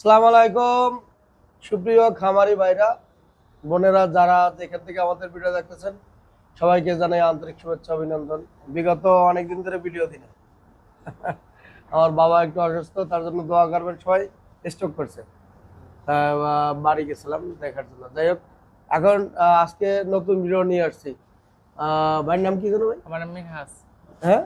সালাম আলাইকুম সুপ্রিয় খামারি ভাইরা, বোনেরা যারা এখান থেকে আমাদের ভিডিও দেখতেছেন, সবাইকে জানাই আন্তরিক শুভেচ্ছা, অভিনন্দন। বিগত অনেকদিন ধরে ভিডিও দিন আমার বাবা একটু অসুস্থ, তার জন্য দোয়া করবেন সবাই, স্টক করছে। বাড়ি গেছিলাম দেখার জন্য। যাই হোক, এখন আজকে নতুন ভিডিও নিয়ে আসছি। ভাইয়ের নাম কি জানো ভাই? আমার নাম মিনহাস। হ্যাঁ?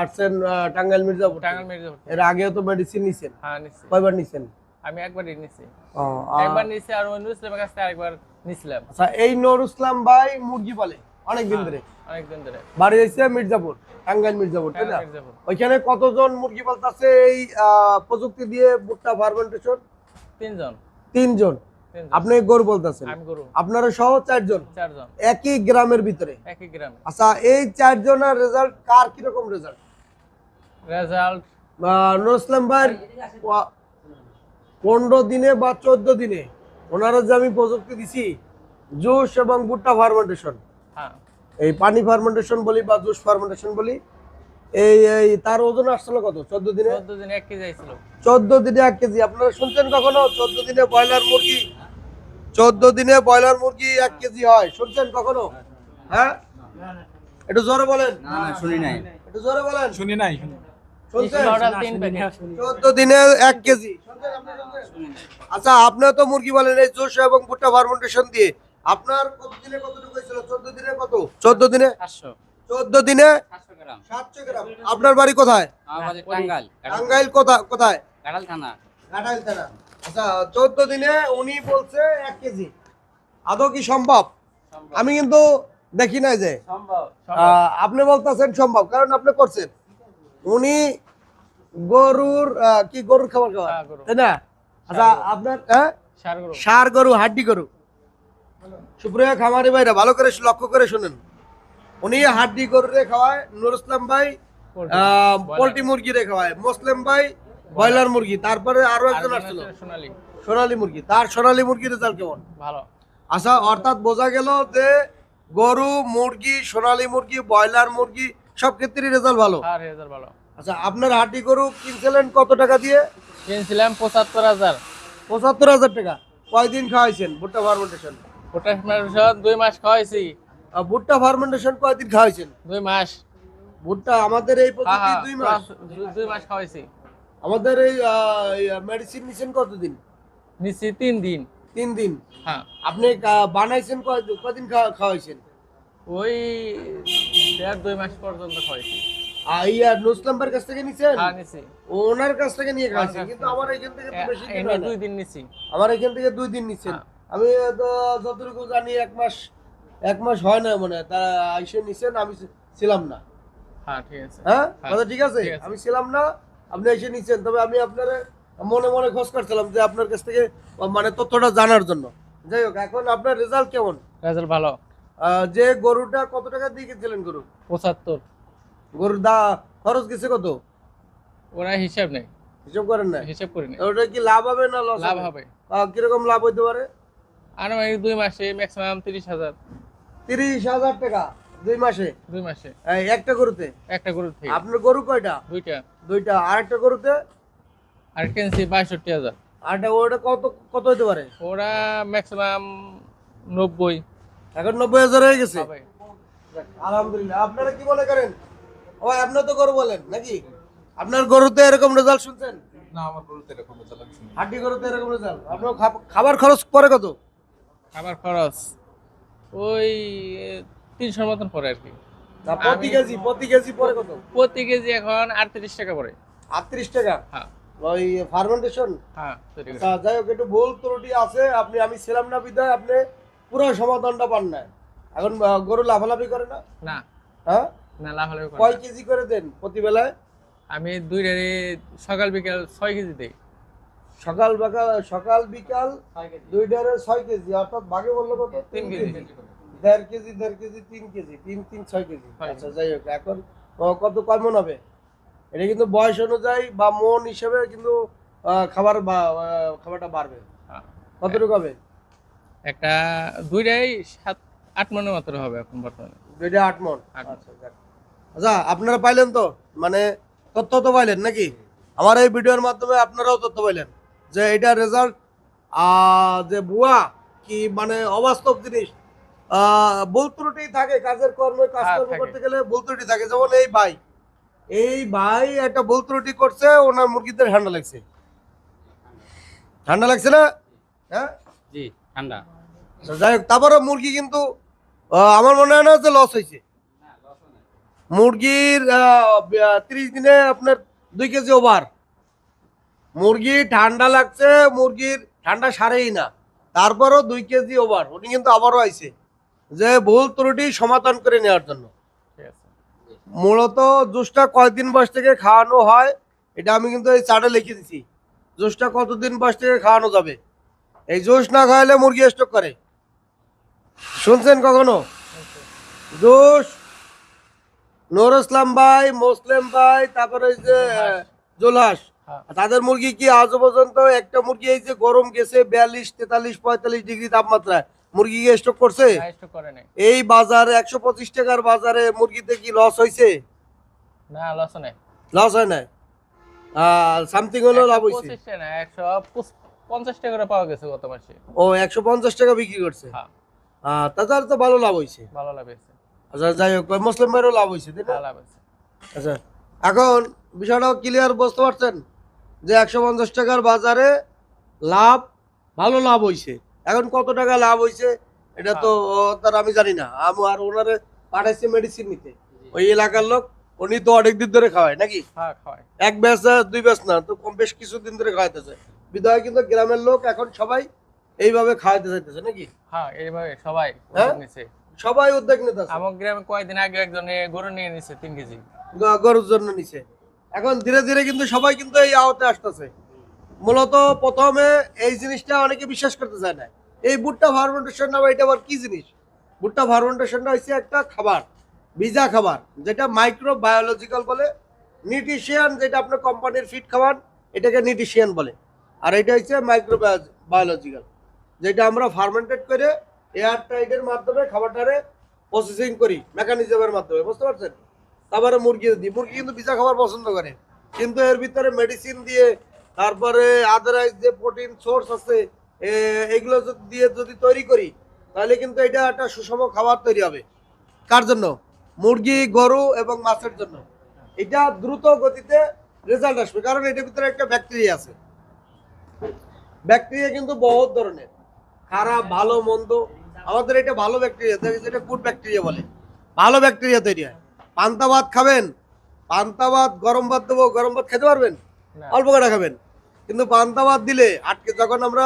আর্টসেন টাঙ্গাইল মির্জাপুর। মির্জাপুর। এর আগেও তো মেডিসিন নিছেন? হ্যাঁ নিছি। কয়বার নিছেন? আমি একবারই নিছি। ও, একবার নিছি আর অন্য ইসলামের কাছ থেকে আরেকবার নিছিলাম। আচ্ছা এই নূর ইসলাম ভাই মুরগি পালে অনেক দিন ধরে? অনেকদিন ধরে। বাড়ি হয়েছে মির্জাপুর টাঙ্গাইল মির্জাপুর তাই না? ওইখানে কতজন মুরগি পালতাছে এই প্রযুক্তি দিয়ে ভুট্টা ফার্মেন্টেশন? তিনজন। তিনজন। আপনি গরু বলতেছেন। আপনারা সহ চারজন? একই গ্রামের ভিতরে? একই গ্রামে। আচ্ছা এই চারজনের রেজাল্ট কার কীরকম রেজাল্ট রেজাল্ট ভাইয়ের প- পনেরো দিনে বা চোদ্দ দিনে ওনারা যে আমি প্রযুক্তি দিছি জুস এবং ভুট্টা ফার্মেন্টেশন হ্যাঁ। এই পানি ফার্মেন্টেশন বলি বা জুস ফার্মেন্টেশন বলি এই এই তার ওজন আসছিল কত? চোদ্দ দিনে? চোদ্দ দিন এক কেজি আইছিল। চোদ্দ দিনে এক কেজি। আপনারা শুনছেন কখনো? চোদ্দ দিনে ব্রয়লার মুরগি চোদ্দ দিনে ব্রয়লার মুরগি এক কেজি হয়। শুনছেন কখনো? হ্যাঁ? একটু জোরে বলেন। না না শুনি নাই। একটু জোরে বলেন। শুনি নাই শুনছেন? অর্ডার তিন প্যাকেট চোদ্দ দিনে এক কেজি। শুনছেন আপনি শুনছেন? আচ্ছা আপনিও তো মুরগি বলেন এই জোশ এবং ভুট্টা ফার্মেন্টেশন দিয়ে। আপনার কত দিনে কতটুকু হয়েছিল? চোদ্দ দিনে কত? চোদ্দ দিনে? চোদ্দ দিনে সাতশো গ্রাম। আপনার বাড়ি কোথায়? টাঙ্গাইল। কোথায় কোথায়? কাঁঠাল থানা। ঘাটাইল থানা। আচ্ছা চোদ্দ দিনে উনি বলছে এক কেজি। আদৌ কি সম্ভব? আমি কিন্তু দেখি নাই যে। আপনি বলতেছেন সম্ভব কারণ আপনি করছেন। উনি গরুর কি গরুর খাবার খাওয়া তাই না? আচ্ছা আপনার হ্যাঁ? সার গরু। হাড্ডি গরু। সুপ্রিয় খামারি ভাইরা ভালো করে লক্ষ্য করে শুনেন। উনি হাড্ডি গরু রে খাওয়ায় নুর ইসলাম ভাই পোল্ট্রি। মুরগি রে খাওয়ায়। মুসলিম ভাই ব্রয়লার মুরগি তারপরে আরও একজন আসছিল সোনালি। সোনালী মুরগি তার সোনালী মুরগির রেজাল্ট কেমন? ভালো। আচ্ছা অর্থাৎ বোঝা গেল যে গরু মুরগি সোনালী মুরগি ব্রয়লার মুরগি সব রেজাল্ট ভালো। রেজাল্ট ভালো। আচ্ছা আপনার হাড্ডি গরু কিনছিলেন কত টাকা দিয়ে? কিনছিলাম পঁচাত্তর হাজার। পঁচাত্তর হাজার টাকা। কয়দিন খাওয়াইছেন ভুট্টা ফার্মেন্টেশন ওটা দুই মাস খাওয়াইছি। ভুট্টা ফার্মেন্টেশন কয়দিন খাওয়াইছেন? দুই মাস। ভুট্টা আমাদের এই হ্যাঁ, পদ্ধতি হ্যাঁ, দুই মাস। দুই মাস খাওয়াইছি। আমাদের এই মেডিসিন নিছেন কতদিন? নিছি তিন দিন। তিন দিন? হ্যাঁ। আপনি বানাইছেন কয়দিন খাওয়াইছেন? ওই দেড় দুই মাস পর্যন্ত খাওয়াইছি। আহ, নুসলাম্বার কাছ থেকে নিছেন? হ্যাঁ নিছি। ওনার কাছ থেকে নিয়ে খাওয়াইছেন কিন্তু আমার এখান থেকে তো বেশি দিন এনে না। দুই দিন নিছি। আমার এখান থেকে দুই দিন নিচ্ছেন হ্যাঁ। আমি তো যতটুকু জানি এক মাস এক মাস হয় না মনে হয়। তা আইসে নিছেন আমি ছিলাম না। হ্যাঁ ঠিক আছে। কথা ঠিক আছে? ঠিক আছে। আমি ছিলাম না আপনি এসে নিচ্ছেন তবে আমি আপনার মনে মনে খোঁজ করছিলাম যে আপনার কাছ থেকে মানে তথ্যটা জানার জন্য। যাই হোক এখন আপনার রেজাল্ট কেমন? রেজাল্ট ভালো। যে গরুটা কত টাকা দিয়ে কিনছিলেন গরু? পঁচাত্তর। গরুর দা খরচ গেছে কত? ওরা হিসাব নেই। হিসাব করেন না হিসাব করি না ওটা কি লাভ হবে না লস লাভ হবে? কীরকম লাভ হইতে পারে? আনুমানিক দুই মাসে ম্যাক্সিমাম তিরিশ হাজার। তিরিশ হাজার টাকা। দুই মাসে? দুই মাসে। এই একটা গরুতে? একটা গরু থেকে। আপনার গরু কয়টা? দুইটা। দুইটা। আরেকটা গরুতে? আর কিনছি বাষট্টি হাজার। আরেকটা ওটা কত কত হইতে পারে? ওরা ম্যাক্সিমাম নব্বই। এখন নব্বই হাজার হয়ে গেছে? আলহামদুলিল্লাহ। আপনারা কি মনে করেন? ও আপনার তো গরু বলেন নাকি? আপনার গরুতে এরকম রেজাল্ট শুনছেন? না আমার গরুতে এরকম রেজাল্ট শুনি হাড্ডি গরুতে এরকম রেজাল্ট আপনার খাব- খাবার খরচ পরে কত? খাবার খরচ ওই তিনশোর মতন পড়ে আর কি। প্রতি কেজি প্রতি কেজি পরে কত? প্রতি কেজি এখন আটত্রিশ টাকা পড়ে। আটত্রিশ টাকা? হ্যাঁ। ওই ফার্মেন্টেশন? হ্যাঁ তৈরি করে। যাই হোক একটু ভুল ত্রুটি আছে আপনি আমি ছিলাম না বিদায় আপনি পুরো সমাধানটা পান না এখন গরু লাফালাফি করে না? না। হ্যাঁ? না হলে কয় কেজি করে দেন প্রতি বেলায়? আমি দুই সকাল বিকাল ছয় কেজি দিই। সকাল বিকাল সকাল বিকাল দুইটারে ছয় কেজি অর্থাৎ ভাগে বলল কত? তিন কেজি। দেড় কেজি দেড় কেজি তিন কেজি তিন তিন ছয় কেজি। আচ্ছা যাই হোক এখন কত কয় মন হবে? এটা কিন্তু বয়স অনুযায়ী বা মন হিসেবে কিন্তু খাবার খাবারটা বাড়বে। হ্যাঁ। কতটুকু হবে? একটা দুইটাই সাত আট মনের মাত্র হবে এখন বর্তমানে। দুইটা আট মন। আচ্ছা। আচ্ছা আপনারা পাইলেন তো? মানে তথ্য তো পাইলেন নাকি? আমার এই ভিডিওর মাধ্যমে আপনারাও তথ্য পাইলেন যে এটা রেজাল্ট যে ভুয়া কি মানে অবাস্তব জিনিস ভুল ত্রুটি থাকে কাজের কর্মে হ্যাঁ, কাজকর্ম করতে গেলে ভুল ত্রুটি থাকে। যেমন এই ভাই এই ভাই একটা ভুল ত্রুটি করছে ওনার মুরগিদের ঠান্ডা লাগছে। ঠান্ডা লাগছে না? হ্যাঁ? জি ঠান্ডা। যাই হোক তারপরে মুরগি কিন্তু আমার মনে হয় না যে লস হয়েছে। মুরগির ত্রিশ দিনে আপনার দুই কেজি ওভার মুরগি ঠান্ডা লাগছে মুরগির ঠান্ডা সারেই না। তারপরও দুই কেজি ওভার উনি কিন্তু আবারও আইছে। যে ভুল ত্রুটি সমাধান করে নেওয়ার জন্য। মূলত জুসটা কয়দিন বয়স থেকে খাওয়ানো হয় এটা আমি কিন্তু এই চার্টে লিখে দিছি। জুসটা কতদিন বয়স থেকে খাওয়ানো যাবে? এই জুস না খাওয়ালে মুরগি স্টক করে। শুনছেন কখনো? জুস নুর ইসলাম ভাই মুসলিম ভাই তারপরে ওই যে জোলাস হ্যাঁ। তাদের মুরগি কি আজ পর্যন্ত একটা মুরগি এই যে গরম গেছে বিয়াল্লিশ তেতাল্লিশ পঁয়তাল্লিশ ডিগ্রি তাপমাত্রায়। মুরগি কি স্টক করছে? নাই। এই বাজারে একশো পঁচিশ টাকার বাজারে মুরগিতে কি লস হয়েছে না লস নাই। লস হয় না সামথিং লাভ হয়েছে পঞ্চাশ টাকা করে পাওয়া গেছে গত মাসে। ও একশো পঞ্চাশ টাকা বিক্রি করছে? হ্যাঁ। তো ভালো লাভ হয়েছে ভালো লাভ হয়েছে আচ্ছা যাই হোক ওই মুসলিম ভাইয়েরও লাভ হয়েছে ভালো লাভ হয়েছে আচ্ছা এখন বিষয়টা ক্লিয়ার বুঝতে পারছেন? যে একশো পঞ্চাশ টাকার বাজারে লাভ ভালো লাভ হয়েছে এখন কত টাকা লাভ হয়েছে এটা তো তার আমি জানি না। আমি আর ওনারে পাঠাইছি মেডিসিন নিতে। ওই এলাকার লোক উনি তো অনেক দিন ধরে খাওয়ায় নাকি? হ্যাঁ এক ব্যাচ না, দুই ব্যাচ না তো কম বেশ কিছুদিন ধরে খাওয়াইতেছে। বিধায় কিন্তু গ্রামের লোক এখন সবাই এইভাবে খাওয়াইতে চাইতেছে নাকি? হ্যাঁ এইভাবে সবাই হ্যাঁ? নিছে। সবাই উদ্যোগ নিতেছে। আমার গ্রামে কয়েকদিন আগে একজনে গরু নিয়ে নিছে তিন কেজি। গরুর জন্য নিছে। এখন ধীরে ধীরে কিন্তু সবাই কিন্তু এই আওতে আসতেছে। মূলত প্রথমে এই জিনিসটা অনেকে বিশ্বাস করতে চায় না। এই ভুট্টা ফার্মেন্টেশন নামে এটা আবার কি জিনিস? ভুট্টা ফার্মেন্টেশনটা হচ্ছে একটা খাবার, ভিজা খাবার, যেটা মাইক্রো বায়োলজিক্যাল বলে। নিউট্রিশিয়ান যেটা আপনার কোম্পানির ফিট খাবার এটাকে নিউট্রিশিয়ান বলে। আর এটা হচ্ছে মাইক্রো বায়োলজিক্যাল যেটা আমরা ফার্মেন্টেড করে এয়ার টাইটের মাধ্যমে খাবারটারে প্রসেসিং করি মেকানিজমের মাধ্যমে, বুঝতে পারছেন? তারপরে মুরগি দিই মুরগি কিন্তু ভিজা খাবার পছন্দ করে, কিন্তু এর ভিতরে মেডিসিন দিয়ে তারপরে আদারাইজ যে প্রোটিন সোর্স আছে এগুলো দিয়ে যদি তৈরি করি, তাহলে কিন্তু এটা একটা সুষম খাবার তৈরি হবে। কার জন্য? মুরগি, গরু এবং মাছের জন্য। এটা দ্রুত গতিতে রেজাল্ট আসবে, কারণ এটার ভিতরে একটা ব্যাকটেরিয়া আছে। ব্যাকটেরিয়া কিন্তু বহুত ধরনের। খারাপ, ভালো, মন্দ। আমাদের এটা ভালো ব্যাকটেরিয়া যেটা গুড ব্যাকটেরিয়া বলে। ভালো ব্যাকটেরিয়া তৈরি হয়। পান্তা ভাত খাবেন, পান্তা ভাত, গরম ভাত দেবো, গরম ভাত খেতে পারবেন? অল্প করে খাবেন। কিন্তু পান্তা ভাত দিলে আটকে যখন আমরা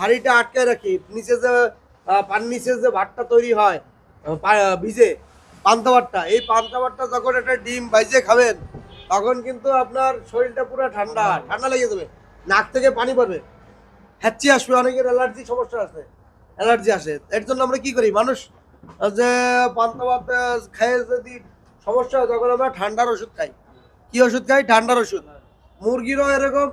হাঁড়িটা আটকে রাখি, নিচে যে পান নিচে যে ভাতটা তৈরি হয় ভিজে, পান্তা ভাতটা, এই পান্তা ভাতটা যখন একটা ডিম ভাইজে খাবেন, তখন কিন্তু আপনার শরীরটা পুরো ঠান্ডা ঠান্ডা লেগে যাবে। নাক থেকে পানি পড়বে। হ্যাচ্ছি আসবে, অনেকের অ্যালার্জি সমস্যা আছে। অ্যালার্জি আসে। এর জন্য আমরা কি করি? মানুষ যে পান্তা ভাত খেয়ে যদি সমস্যা হয়, তখন আমরা ঠান্ডার ওষুধ খাই। কি ওষুধ খাই? ঠান্ডার ওষুধ। মুরগিরও এরকম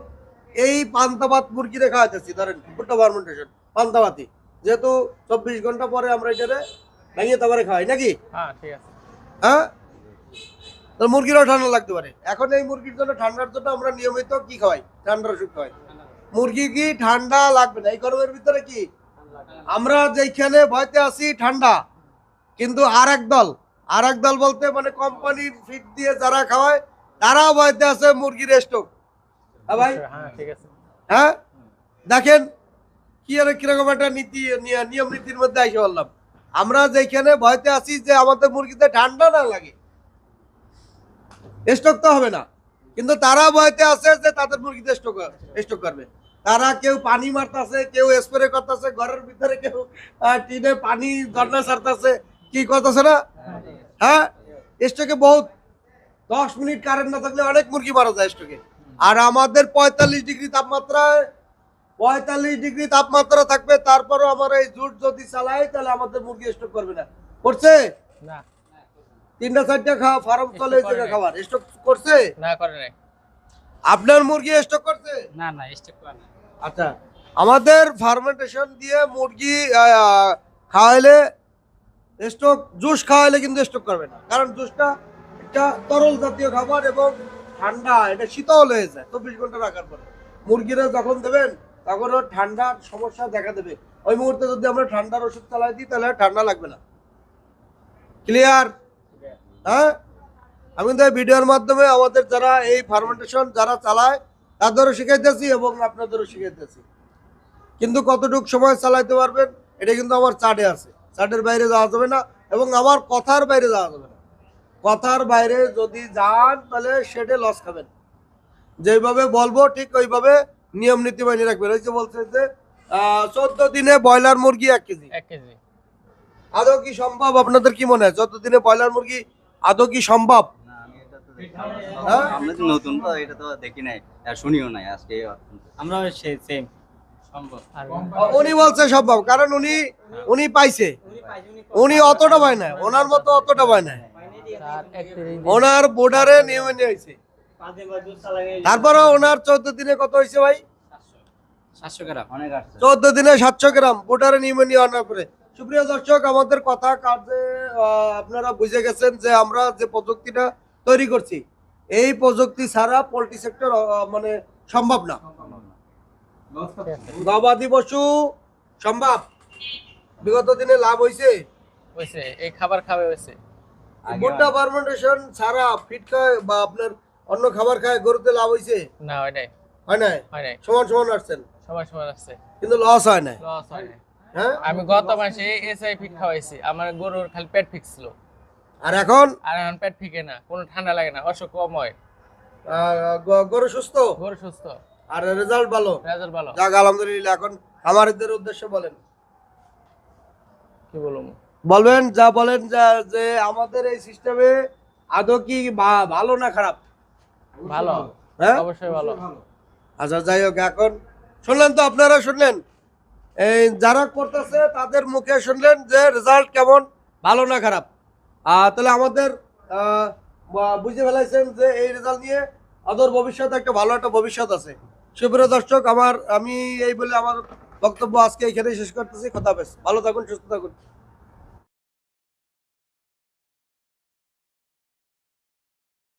এই পান্তাবাত মুরগিরে খাওয়াইতেছি ধরেন ভুট্টা ফার্মেন্টেশন পান্তাবাতি। যেহেতু চব্বিশ ঘণ্টা পরে আমরা এটারে ভেঙে তারপরে খাওয়াই নাকি? হ্যাঁ ঠিক আছে। হ্যাঁ? মুরগিরও ঠান্ডা লাগতে পারে। এখন এই মুরগির জন্য ঠান্ডার জন্য আমরা নিয়মিত কি খাওয়াই? ঠান্ডার ওষুধ খাওয়াই। মুরগি কি ঠান্ডা লাগবে না? এই গরমের ভিতরে কি? আমরা যেখানে ভয়তে আছি ঠান্ডা। কিন্তু আর এক দল আর এক দল বলতে মানে কোম্পানির ফিট দিয়ে যারা খাওয়ায় তারা ভয়তে আছে মুরগির স্টক ভাই? হ্যাঁ ঠিক আছে। হ্যাঁ? দেখেন কি আর কীরকম একটা নীতি নিয়- নিয়ম নীতির মধ্যে আইসে বললাম। আমরা যেখানে ভয়তে আছি যে আমাদের মুরগিতে ঠান্ডা না লাগে স্টক তো হবে না। কিন্তু তারা ভয়তে আছে যে তাদের মুরগিতে স্টক স্টক করবে। তারা কেউ পানি মারতাছে কেউ স্প্রে করতেছে ঘরের ভিতরে কেউ টিনে পানি ঝর্ণা ছাড়তেছে কি করতেছে না? হ্যাঁ স্টকে বহুত দশ মিনিট কারেন্ট না থাকলে অনেক মুরগি মারা যায় স্টকে। আর আমাদের পঁয়তাল্লিশ ডিগ্রি তাপমাত্রায় পঁয়তাল্লিশ ডিগ্রি তাপমাত্রা থাকবে তারপরও আমার এই জুট যদি চালাই তাহলে আমাদের মুরগি স্টক করবে না। করছে? না। তিনটা চারটা খাওয়া ফার্ম চলে। খাবার। স্টক করছে? না করে আপনার মুরগি স্টক করছে? না না স্টেপ করা না আচ্ছা আমাদের ফার্মেন্টেশন দিয়ে মুরগি খাওয়াইলে স্টক জুস খাওয়াইলে কিন্তু স্টক করবে না। কারণ জুসটা একটা তরল জাতীয় খাবার এবং ঠান্ডা, এটা শীতল হয়ে যায়, চব্বিশ ঘণ্টা রাখার পরে। মুরগিরা যখন দেবেন তখন ওর ঠান্ডার সমস্যা দেখা দেবে। ওই মুহূর্তে যদি আমরা ঠান্ডার ওষুধ চালাই দিই, তাহলে ঠান্ডা লাগবে না। ক্লিয়ার হ্যাঁ? আমি তো ভিডিওর মাধ্যমে আমাদের যারা এই ফার্মেন্টেশন যারা চালায়, তাদেরও শিখাইতেছি এবং আপনাদেরও শিখাইতেছি। কিন্তু কতটুক সময় চালাইতে পারবেন, এটা কিন্তু আমার চার্টে আছে। চার্টের বাইরে যাওয়া যাবে না এবং আমার কথার বাইরে যাওয়া যাবে কথার বাইরে যদি যান তাহলে সেটে লস খাবেন। যেভাবে বলব ঠিক ওইভাবে নিয়ম নীতি মানি রাখবেন। ওই যে বলছে যে চোদ্দ দিনে ব্রয়লার মুরগি এক কেজি। এক কেজি। আদৌ কি সম্ভব? আপনাদের কি মনে হয়? চোদ্দ দিনে ব্রয়লার মুরগি আদৌ কি সম্ভব? না, আমি এটা তো হ্যাঁ? আমরা তো নতুন তো এটা তো দেখি নাই আর শুনিও নাই আজকে। আমরা সেম সম্ভব। উনি বলছে সম্ভব কারণ উনি উনি পাইছে। উনি অতটা পায় না ওনার মতো অতটা পায় না ওনার বর্ডারে নিউমোনিয়া হয়েছে তারপরে ওনার চোদ্দ দিনে কত হয়েছে ভাই? সাতশো গ্রাম। অনেক আসছে। চোদ্দ দিনে সাতশো গ্রাম বোটারে নিউমোনিয়া আনার পরে। সুপ্রিয় দর্শক আমাদের কথা কাজে আপনারা বুঝে গেছেন যে আমরা যে প্রযুক্তিটা তৈরি করছি এই প্রযুক্তি ছাড়া পোল্ট্রি সেক্টর মানে সম্ভব না। গবাদি পশু সম্ভব? বিগত দিনে লাভ হয়েছে হয়েছে এই খাবার খাবে হয়েছে ভুট্টা ফার্মেন্টেশন ছাড়া ফিট খায় বা আপনার অন্য খাবার খায় গরুতে লাভ হয়েছে না হয় নাই। হয় নাই? হয় নাই। সমান সমান আসছেন? সময় সময় আসছে। কিন্তু লস হয় নাই? লস হয় নাই। হ্যাঁ? আমি গত মাসে এসআই ফিট খাওয়াইছি আমার গরুর খালি পেট ফিক্স ছিল। আর এখন? আর এখন পেট ফিকে না কোনো ঠান্ডা লাগে না অসুখ কম হয়। গরু সুস্থ? গরু সুস্থ। আর রেজাল্ট ভালো? রেজাল্ট ভালো। যাক আলহামদুলিল্লাহ এখন খামারিদের উদ্দেশ্যে বলেন। কি বলব? বলবেন যা বলেন যা- যে আমাদের এই সিস্টেমে আদৌ কি ভালো না খারাপ? ভালো। হ্যাঁ? অবশ্যই ভালো। আচ্ছা যাই হোক এখন শুনলেন তো আপনারা শুনলেন? এই যারা করতেছে তাদের মুখে শুনলেন যে রেজাল্ট কেমন? ভালো না খারাপ? আহ, তাহলে আমাদের আহ, বুঝে ফেলাইছেন যে এই রেজাল্ট নিয়ে আদর ভবিষ্যৎ একটা ভালো একটা ভবিষ্যৎ আছে। সুপ্রিয় দর্শক আমার আমি এই বলে আমার বক্তব্য আজকে এখানে শেষ করতেছি। কথা বেশ ভালো থাকুন সুস্থ থাকুন।